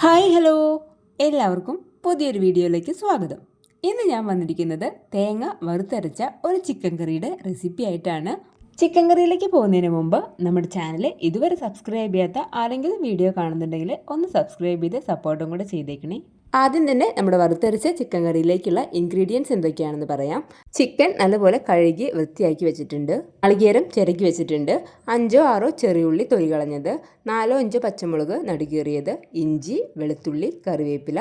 Hi hello. എല്ലാവർക്കും പുതിയൊരു വീഡിയോയിലേക്ക് സ്വാഗതം. ഇന്ന് ഞാൻ വന്നിരിക്കുന്നത് തേങ്ങ വറുത്തരച്ച ഒരു ചിക്കൻ കറിയുടെ റെസിപ്പി ആയിട്ടാണ്. ചിക്കൻ കറിയിലേക്ക് പോകുന്നതിന് മുമ്പ് നമ്മുടെ ചാനൽ ഇതുവരെ സബ്സ്ക്രൈബ് ചെയ്യാത്ത ആരെങ്കിലും വീഡിയോ കാണുന്നുണ്ടെങ്കിൽ ഒന്ന് സബ്സ്ക്രൈബ് ചെയ്ത് സപ്പോർട്ടും കൂടെ ചെയ്തേക്കണേ. ആദ്യം തന്നെ നമ്മുടെ വറുത്തരച്ച ചിക്കൻ കറിയിലേക്കുള്ള ഇൻഗ്രീഡിയൻസ് എന്തൊക്കെയാണെന്ന് പറയാം. ചിക്കൻ നല്ലപോലെ കഴുകി വൃത്തിയാക്കി വെച്ചിട്ടുണ്ട്. അളികേരം ചിരക്കി വെച്ചിട്ടുണ്ട്. അഞ്ചോ ആറോ ചെറിയുള്ളി തൊലി കളഞ്ഞത്. നാലോ അഞ്ചോ പച്ചമുളക് നടുകീറിയത്. ഇഞ്ചി വെളുത്തുള്ളി കറിവേപ്പില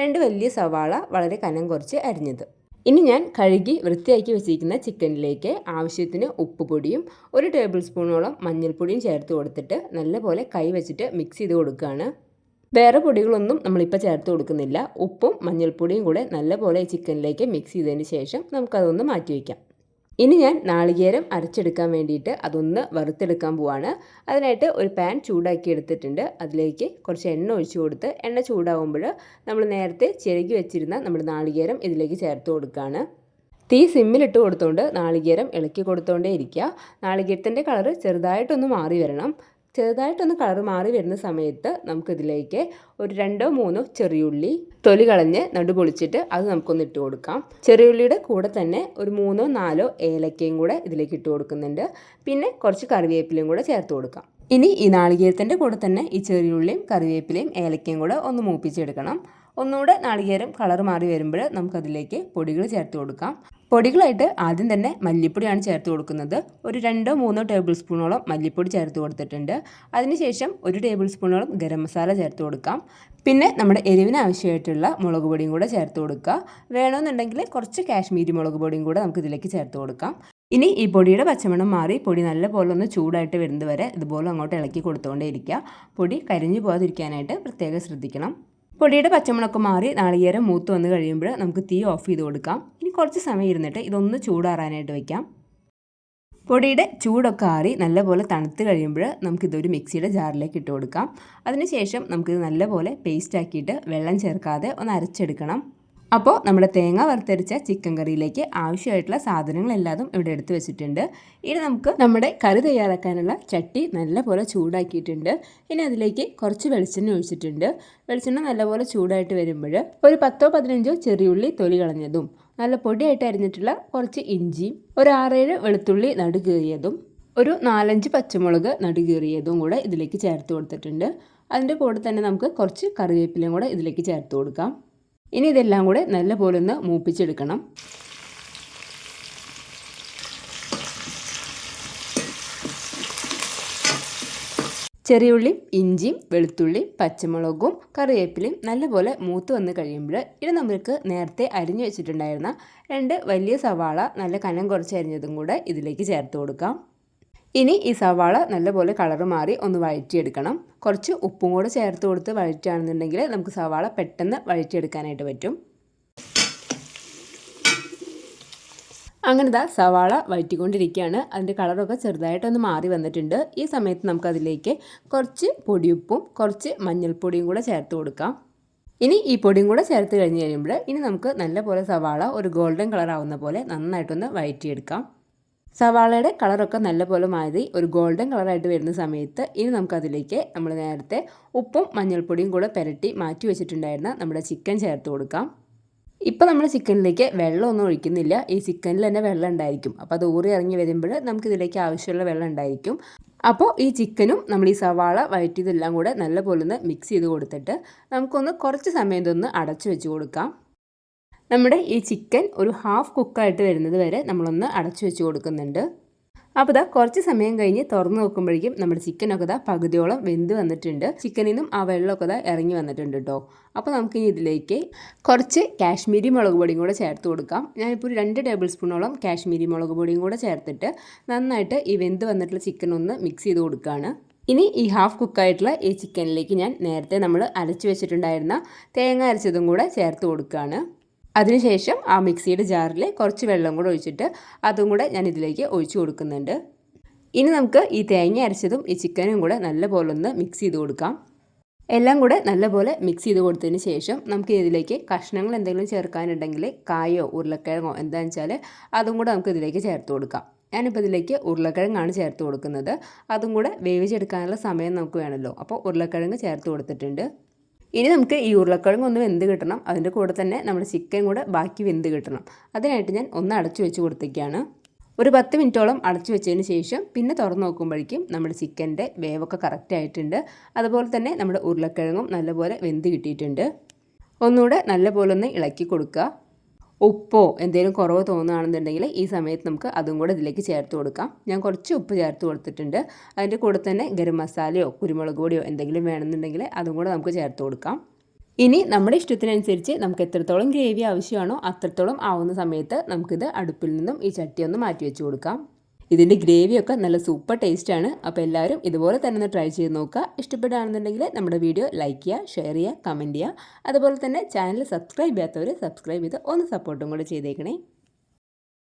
രണ്ട് വലിയ സവാള വളരെ കനം കുറച്ച് അരിഞ്ഞത്. ഇനി ഞാൻ കഴുകി വൃത്തിയാക്കി വെച്ചിരിക്കുന്ന ചിക്കനിലേക്ക് ആവശ്യത്തിന് ഉപ്പ് പൊടിയും ഒരു ടേബിൾ സ്പൂണോളം മഞ്ഞൾപ്പൊടിയും ചേർത്ത് കൊടുത്തിട്ട് നല്ലപോലെ കൈ വെച്ചിട്ട് മിക്സ് ചെയ്ത് കൊടുക്കുകയാണ്. വേറെ പൊടികളൊന്നും നമ്മളിപ്പോൾ ചേർത്ത് കൊടുക്കുന്നില്ല. ഉപ്പും മഞ്ഞൾപ്പൊടിയും കൂടെ നല്ലപോലെ ചിക്കനിലേക്ക് മിക്സ് ചെയ്തതിന് ശേഷം നമുക്കതൊന്ന് മാറ്റി വയ്ക്കാം ഇനി ഞാൻ നാളികേരം അരച്ചെടുക്കാൻ വേണ്ടിയിട്ട് അതൊന്ന് വറുത്തെടുക്കാൻ പോവാണ്. അതിനായിട്ട് ഒരു പാൻ ചൂടാക്കി എടുത്തിട്ടുണ്ട്. അതിലേക്ക് കുറച്ച് എണ്ണ ഒഴിച്ചു കൊടുത്ത് എണ്ണ ചൂടാകുമ്പോൾ നമ്മൾ നേരത്തെ ചിരകി വെച്ചിരുന്ന നമ്മുടെ നാളികേരം ഇതിലേക്ക് ചേർത്ത് കൊടുക്കുകയാണ് തീ സിമ്മിലിട്ട് കൊടുത്തുകൊണ്ട് നാളികേരം ഇളക്കി കൊടുത്തുകൊണ്ടേ ഇരിക്കുക. നാളികേരത്തിന്റെ കളറ് ചെറുതായിട്ടൊന്ന് മാറി വരണം. ചെറുതായിട്ടൊന്ന് കളർ മാറി വരുന്ന സമയത്ത് നമുക്കിതിലേക്ക് ഒരു രണ്ടോ മൂന്നോ ചെറിയുള്ളി തൊലി കളഞ്ഞ് നടു പൊളിച്ചിട്ട് അത് നമുക്കൊന്ന് ഇട്ട് കൊടുക്കാം. ചെറിയുള്ളിയുടെ കൂടെ തന്നെ ഒരു മൂന്നോ നാലോ ഏലക്കയും കൂടെ ഇതിലേക്ക് ഇട്ട് കൊടുക്കുന്നുണ്ട്. പിന്നെ കുറച്ച് കറിവേപ്പിലയും കൂടെ ചേർത്ത് കൊടുക്കാം. ഇനി ഈ നാളികേരത്തിന്റെ കൂടെ തന്നെ ഈ ചെറിയുള്ളിയും കറിവേപ്പിലയും ഏലക്കയും കൂടെ ഒന്ന് മൂപ്പിച്ചെടുക്കണം. ഒന്നുകൂടെ നാളികേരം കളർ മാറി വരുമ്പോൾ നമുക്കതിലേക്ക് പൊടികൾ ചേർത്ത് കൊടുക്കാം. പൊടികളായിട്ട് ആദ്യം തന്നെ മല്ലിപ്പൊടിയാണ് ചേർത്ത് കൊടുക്കുന്നത്. ഒരു രണ്ടോ മൂന്നോ ടേബിൾ സ്പൂണോളം മല്ലിപ്പൊടി ചേർത്ത് കൊടുത്തിട്ടുണ്ട്. അതിനുശേഷം ഒരു ടേബിൾ സ്പൂണോളം ഗരം മസാല ചേർത്ത് കൊടുക്കാം. പിന്നെ നമ്മുടെ എരിവിന് ആവശ്യമായിട്ടുള്ള മുളക് പൊടിയും കൂടെ ചേർത്ത് കൊടുക്കുക. വേണമെന്നുണ്ടെങ്കിൽ കുറച്ച് കാശ്മീരി മുളക് പൊടിയും കൂടെ നമുക്ക് ഇതിലേക്ക് ചേർത്ത് കൊടുക്കാം. ഇനി ഈ പൊടിയുടെ പച്ചമണം മാറി പൊടി നല്ലപോലെ ഒന്ന് ചൂടായിട്ട് വരുന്നത് വരെ ഇതുപോലെ അങ്ങോട്ട് ഇളക്കി കൊടുത്തുകൊണ്ടേ ഇരിക്കുക. പൊടി കരിഞ്ഞു പോകാതിരിക്കാനായിട്ട് പ്രത്യേകം ശ്രദ്ധിക്കണം. പൊടിയുടെ പച്ചമുളക് മാറി നാളികേരം മൂത്ത് വന്ന് കഴിയുമ്പോൾ നമുക്ക് തീ ഓഫ് ചെയ്ത് കൊടുക്കാം. ഇനി കുറച്ച് സമയം ഇരുന്നിട്ട് ഇതൊന്ന് ചൂടാറാനായിട്ട് വെക്കാം. പൊടിയുടെ ചൂടൊക്കെ ആറി നല്ലപോലെ തണുത്ത് കഴിയുമ്പോൾ നമുക്കിതൊരു മിക്സിയുടെ ജാറിലേക്ക് ഇട്ട് കൊടുക്കാം. അതിനുശേഷം നമുക്കിത് നല്ലപോലെ പേസ്റ്റ് ആക്കിയിട്ട് വെള്ളം ചേർക്കാതെ ഒന്ന് അരച്ചെടുക്കണം. അപ്പോൾ നമ്മുടെ തേങ്ങ വറുത്തരിച്ച ചിക്കൻ കറിയിലേക്ക് ആവശ്യമായിട്ടുള്ള സാധനങ്ങളെല്ലാതും ഇവിടെ എടുത്തു വെച്ചിട്ടുണ്ട്. ഇനി നമുക്ക് നമ്മുടെ കറി തയ്യാറാക്കാനുള്ള ചട്ടി നല്ലപോലെ ചൂടാക്കിയിട്ടുണ്ട്. ഇനി അതിലേക്ക് കുറച്ച് വെളിച്ചെണ്ണ ഒഴിച്ചിട്ടുണ്ട്. വെളിച്ചെണ്ണ നല്ലപോലെ ചൂടായിട്ട് വരുമ്പോൾ ഒരു പത്തോ പതിനഞ്ചോ ചെറിയുള്ളി തൊലി കളഞ്ഞതും നല്ല പൊടിയായിട്ട് അരിഞ്ഞിട്ടുള്ള കുറച്ച് ഇഞ്ചിയും ഒരു ആറേഴ് വെളുത്തുള്ളി നടുകീറിയതും ഒരു നാലഞ്ച് പച്ചമുളക് നടുകീറിയതും കൂടെ ഇതിലേക്ക് ചേർത്ത് കൊടുത്തിട്ടുണ്ട്. അതിന്റെ കൂടെ തന്നെ നമുക്ക് കുറച്ച് കറിവേപ്പിലയും കൂടെ ഇതിലേക്ക് ചേർത്ത് കൊടുക്കാം. ഇനി ഇതെല്ലാം കൂടെ നല്ലപോലെ ഒന്ന് മൂപ്പിച്ചെടുക്കണം. ചെറിയുള്ളി ഇഞ്ചിയും വെളുത്തുള്ളി പച്ചമുളകും കറിവേപ്പിലയും നല്ലപോലെ മൂത്ത് വന്ന് കഴിയുമ്പോൾ ഇത് നമുക്ക് നേരത്തെ അരിഞ്ഞു വെച്ചിട്ടുണ്ടായിരുന്ന രണ്ട് വലിയ സവാള നല്ല കനം കുറച്ച് അരിഞ്ഞതും കൂടെ ഇതിലേക്ക് ചേർത്ത് കൊടുക്കാം. ഇനി ഈ സവാള നല്ലപോലെ കളറ് മാറി ഒന്ന് വഴറ്റിയെടുക്കണം. കുറച്ച് ഉപ്പും കൂടെ ചേർത്ത് കൊടുത്ത് വഴറ്റുകയാണെന്നുണ്ടെങ്കിൽ നമുക്ക് സവാള പെട്ടെന്ന് വഴറ്റിയെടുക്കാനായിട്ട് പറ്റും. അങ്ങനെ ദാ സവാള വഴറ്റിക്കൊണ്ടിരിക്കുകയാണ്. അതിന്റെ കളറൊക്കെ ചെറുതായിട്ടൊന്ന് മാറി വന്നിട്ടുണ്ട്. ഈ സമയത്ത് നമുക്കതിലേക്ക് കുറച്ച് പൊടിയുപ്പും കുറച്ച് മഞ്ഞൾപ്പൊടിയും കൂടെ ചേർത്ത് കൊടുക്കാം. ഇനി ഈ പൊടിയും കൂടെ ചേർത്ത് കഴിഞ്ഞ് കഴിയുമ്പോൾ ഇനി നമുക്ക് നല്ലപോലെ സവാള ഒരു ഗോൾഡൻ കളർ ആവുന്ന പോലെ നന്നായിട്ടൊന്ന് വഴറ്റിയെടുക്കാം. സവാളയുടെ കളറൊക്കെ നല്ലപോലെ മാറി ഒരു ഗോൾഡൻ കളറായിട്ട് വരുന്ന സമയത്ത് ഇനി നമുക്കതിലേക്ക് നമ്മൾ നേരത്തെ ഉപ്പും മഞ്ഞൾപ്പൊടിയും കൂടെ പുരട്ടി മാറ്റി വെച്ചിട്ടുണ്ടായിരുന്ന നമ്മുടെ ചിക്കൻ ചേർത്ത് കൊടുക്കാം. ഇപ്പോൾ നമ്മൾ ചിക്കനിലേക്ക് വെള്ളമൊന്നും ഒഴിക്കുന്നില്ല. ഈ ചിക്കനിൽ തന്നെ വെള്ളം ഉണ്ടായിരിക്കും. അപ്പോൾ അത് ഊറി ഇറങ്ങി വരുമ്പോൾ നമുക്കിതിലേക്ക് ആവശ്യമുള്ള വെള്ളം ഉണ്ടായിരിക്കും. അപ്പോൾ ഈ ചിക്കനും നമ്മൾ ഈ സവാള വഴറ്റിയതെല്ലാം കൂടെ നല്ലപോലെ ഒന്ന് മിക്സ് ചെയ്ത് കൊടുത്തിട്ട് നമുക്കൊന്ന് കുറച്ച് സമയം ഇതൊന്ന് അടച്ചു വെച്ച് കൊടുക്കാം. നമ്മുടെ ഈ ചിക്കൻ ഒരു ഹാഫ് കുക്കായിട്ട് വരുന്നത് വരെ നമ്മളൊന്ന് അടച്ചു വെച്ച് കൊടുക്കുന്നുണ്ട്. അപ്പോൾ ഇതാ കുറച്ച് സമയം കഴിഞ്ഞ് തുറന്ന് നോക്കുമ്പോഴേക്കും നമ്മുടെ ചിക്കനൊക്കെ ഇതാ പകുതിയോളം വെന്ത് വന്നിട്ടുണ്ട്. ചിക്കനിൽ നിന്നും ആ വെള്ളമൊക്കെ ഇതാ ഇറങ്ങി വന്നിട്ടുണ്ട് കേട്ടോ അപ്പോൾ നമുക്ക് ഇനി ഇതിലേക്ക് കുറച്ച് കാശ്മീരി മുളക് പൊടിയും കൂടെ ചേർത്ത് കൊടുക്കാം. ഞാനിപ്പോൾ ഒരു രണ്ട് ടേബിൾ സ്പൂണോളം കാശ്മീരി മുളക് പൊടിയും കൂടെ ചേർത്തിട്ട് നന്നായിട്ട് ഈ വെന്ത് വന്നിട്ടുള്ള ചിക്കൻ ഒന്ന് മിക്സ് ചെയ്ത് കൊടുക്കുകയാണ് ഇനി ഈ ഹാഫ് കുക്കായിട്ടുള്ള ഈ ചിക്കനിലേക്ക് ഞാൻ നേരത്തെ നമ്മൾ അരച്ച് വെച്ചിട്ടുണ്ടായിരുന്ന തേങ്ങ അരച്ചതും കൂടെ ചേർത്ത് കൊടുക്കുകയാണ് അതിനുശേഷം ആ മിക്സിയുടെ ജാറിൽ കുറച്ച് വെള്ളം കൂടെ ഒഴിച്ചിട്ട് അതും കൂടെ ഞാൻ ഇതിലേക്ക് ഒഴിച്ചു കൊടുക്കുന്നുണ്ട്. ഇനി നമുക്ക് ഈ തേങ്ങ അരച്ചതും ഈ ചിക്കനും കൂടെ നല്ലപോലെ ഒന്ന് മിക്സ് ചെയ്ത് കൊടുക്കാം. എല്ലാം കൂടെ നല്ലപോലെ മിക്സ് ചെയ്ത് കൊടുത്തതിന് ശേഷം നമുക്ക് ഇതിലേക്ക് കഷ്ണങ്ങൾ എന്തെങ്കിലും ചേർക്കാനുണ്ടെങ്കിൽ കായോ ഉരുളക്കിഴങ്ങോ എന്താണെന്ന് വെച്ചാൽ അതും കൂടെ നമുക്ക് ഇതിലേക്ക് ചേർത്ത് കൊടുക്കാം. ഞാനിപ്പോൾ ഇതിലേക്ക് ഉരുളക്കിഴങ്ങാണ് ചേർത്ത് കൊടുക്കുന്നത്. അതും കൂടെ വേവിച്ചെടുക്കാനുള്ള സമയം നമുക്ക് വേണമല്ലോ അപ്പോൾ ഉരുളക്കിഴങ്ങ് ചേർത്ത് കൊടുത്തിട്ടുണ്ട്. ഇനി നമുക്ക് ഈ ഉരുളക്കിഴങ്ങ് ഒന്ന് വെന്ത് കിട്ടണം. അതിന്റെ കൂടെ തന്നെ നമ്മൾ ചിക്കൻ കൂടെ ബാക്കി വെന്ത് കിട്ടണം. അതിനായിട്ട് ഞാൻ ഒന്ന് അടച്ചു വെച്ച് കൊടുത്തേക്കാണ് ഒരു പത്ത് മിനിറ്റോളം അടച്ചു വെച്ചതിന് ശേഷം പിന്നെ തുറന്ന് നോക്കുമ്പോഴേക്കും നമ്മുടെ ചിക്കന്റെ വേവൊക്കെ കറക്റ്റ് ആയിട്ടുണ്ട്. അതുപോലെ തന്നെ നമ്മുടെ ഉരുളക്കിഴങ്ങും നല്ലപോലെ വെന്ത് കിട്ടിയിട്ടുണ്ട്. ഒന്നുകൂടെ നല്ലപോലെ ഒന്ന് ഇളക്കി കൊടുക്കുക. ഉപ്പോ എന്തെങ്കിലും കുറവ് തോന്നുകയാണെന്നുണ്ടെങ്കിൽ ഈ സമയത്ത് നമുക്ക് അതും കൂടെ ഇതിലേക്ക് ചേർത്ത് കൊടുക്കാം. ഞാൻ കുറച്ച് ഉപ്പ് ചേർത്ത് കൊടുത്തിട്ടുണ്ട്. അതിന്റെ കൂടെ തന്നെ ഗരം മസാലയോ കുരുമുളക് പൊടിയോ എന്തെങ്കിലും വേണമെന്നുണ്ടെങ്കിൽ അതും കൂടെ നമുക്ക് ചേർത്ത് കൊടുക്കാം. ഇനി നമ്മുടെ ഇഷ്ടത്തിനനുസരിച്ച് നമുക്ക് എത്രത്തോളം ഗ്രേവി ആവശ്യമാണോ അത്രത്തോളം ആവുന്ന സമയത്ത് നമുക്കിത് അടുപ്പിൽ നിന്നും ഈ ചട്ടി ഒന്ന് മാറ്റി വെച്ച് കൊടുക്കാം. ഇതിന്റെ ഗ്രേവിയൊക്കെ നല്ല സൂപ്പർ ടേസ്റ്റാണ്. അപ്പോൾ എല്ലാവരും ഇതുപോലെ തന്നെ ഒന്ന് ട്രൈ ചെയ്ത് നോക്കുക. ഇഷ്ടപ്പെടുകയാണെന്നുണ്ടെങ്കിൽ നമ്മുടെ വീഡിയോ ലൈക്ക് ചെയ്യുക ഷെയർ ചെയ്യുക കമന്റ് ചെയ്യുക. അതുപോലെ തന്നെ ചാനൽ സബ്സ്ക്രൈബ് ചെയ്യാത്തവർ സബ്സ്ക്രൈബ് ചെയ്ത് ഒന്ന് സപ്പോർട്ടും കൂടെ ചെയ്തേക്കണേ.